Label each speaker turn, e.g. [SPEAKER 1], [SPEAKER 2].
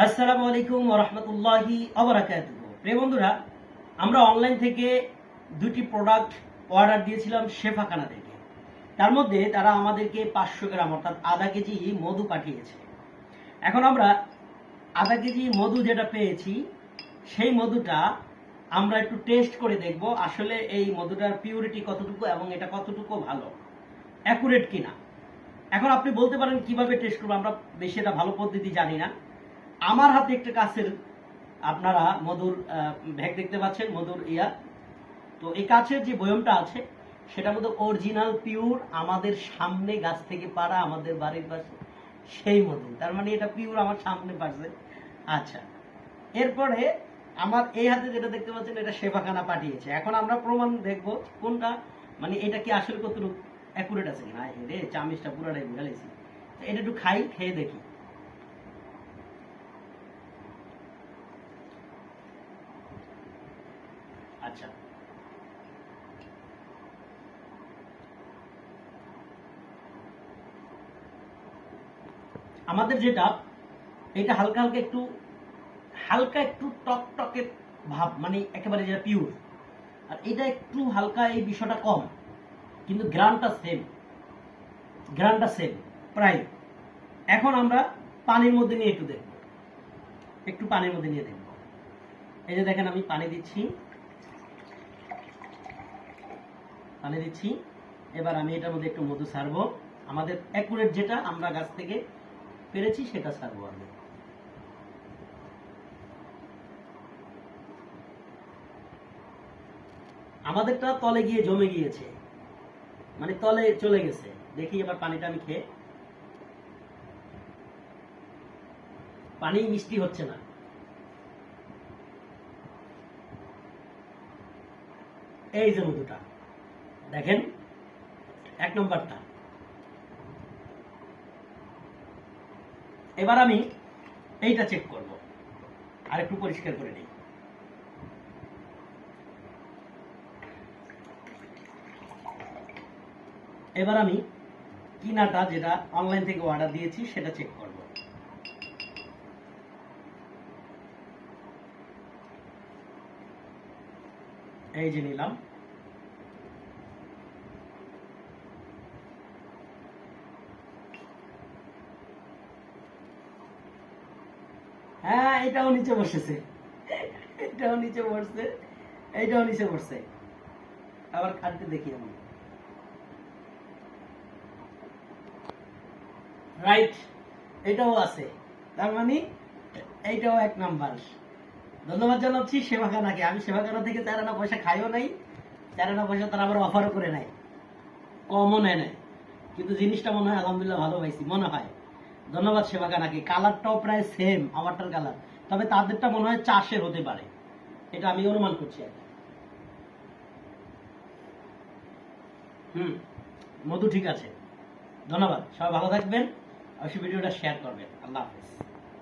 [SPEAKER 1] আসসালামু আলাইকুম রহমতুল্লাহি আবরাকাত প্রিয় বন্ধুরা, আমরা অনলাইন থেকে দুটি প্রোডাক্ট অর্ডার দিয়েছিলাম শেফাখানা থেকে। তার মধ্যে তারা আমাদেরকে পাঁচশো গ্রাম, অর্থাৎ আধা কেজি মধু পাঠিয়েছে। এখন আমরা আধা কেজি মধু যেটা পেয়েছি, সেই মধুটা আমরা একটু টেস্ট করে দেখব, আসলে এই মধুটার পিউরিটি কতটুকু এবং এটা কতটুকু ভালো অ্যাকুরেট কিনা। এখন আপনি বলতে পারেন কীভাবে টেস্ট করব, আমরা বেশি এটা ভালো পদ্ধতি জানি না। আমার হাতে একটা কাছের আপনারা মধুর ভ্যাগ দেখতে পাচ্ছেন, মধুর ইয়া। তো এই কাছের যে বয়মটা আছে সেটা মধ্যে অরিজিনাল পিওর আমাদের সামনে গাছ থেকে পাড়া আমাদের বাড়ির পাশে সেই মধু। তার মানে এটা পিওর আমার সামনে পাশে। আচ্ছা এরপরে আমার এই হাতে যেটা দেখতে পাচ্ছেন, এটা সেবাখানা পাঠিয়েছে। এখন আমরা প্রমাণ দেখব কোনটা মানে এটা কি আসলে কতটুকু অ্যাকুরেট আছে কিনা। রে, চামিচটা পুরোটাই বুঝালেছি এটা একটু খাই, খেয়ে দেখি। আচ্ছা। আমাদের যেটা এটা হালকা হালকা একটু হালকা একটু টক টকের ভাব মানে একেবারে যেটা পিওর আর এটা একটু হালকা এই বিষয়টা কম, কিন্তু গ্রানটা সেম গ্রানটা সেম প্রায়। এখন আমরা পানির মধ্যে নিয়ে একটু দেখব। একটু পানির মধ্যে নিয়ে দেখব। এই যে দেখেন আমি পানি দিচ্ছি। পানি দিচ্ছি। এবার আমি এটার মধ্যে একটু মধু ছাড়বো। আমাদের অ্যাকুরেট যেটা আমরা গাছ থেকে পেরেছি সেটা ছাড়বো আমি আমাদেরটা তলে গিয়ে জমে গিয়েছে। মানে তলে চলে গেছে। দেখি এবার পানিটা আমি খেয়ে। পানি মিষ্টি হচ্ছে না। এই যে মধুটা। দেখেন, এক নম্বরটা। এবার আমি এইটা চেক করব আর একটু পরিষ্কার করে নিই। এবার আমি কিনাটা যেটা অনলাইন থেকে অর্ডার দিয়েছি, সেটা চেক করব। এই যে নিলাম। হ্যাঁ এটাও নিচে বসেছে। এটাও নিচে বসছে এইটাও নিচে বসছে। আবার খাদ্য দেখি আমি। রাইট এটাও আছে। তার মানে এইটাও এক নাম্বার। ধন্যবাদ জানাচ্ছি সেবাখানাকে। আমি সেবাখানা থেকে চার আনা পয়সা খাইও নাই, চার আনা পয়সা তারা আবার অফারও করে নাই কমও নেয় নাই কিন্তু জিনিসটা মনে হয় আলহামদুলিল্লাহ ভালো পাইছি, মনে হয়। ধন্যবাদ সেবা কানাকে কালারটাও প্রায় সেম আমারটার কালার। তবে তাদেরটা মনে হয় চাষের হতে পারে। এটা আমি অনুমান করছি। হুম, মধু ঠিক আছে। ধন্যবাদ। সবাই ভালো থাকবেন। অবশ্যই ভিডিওটা শেয়ার করবেন। আল্লাহ হাফেজ।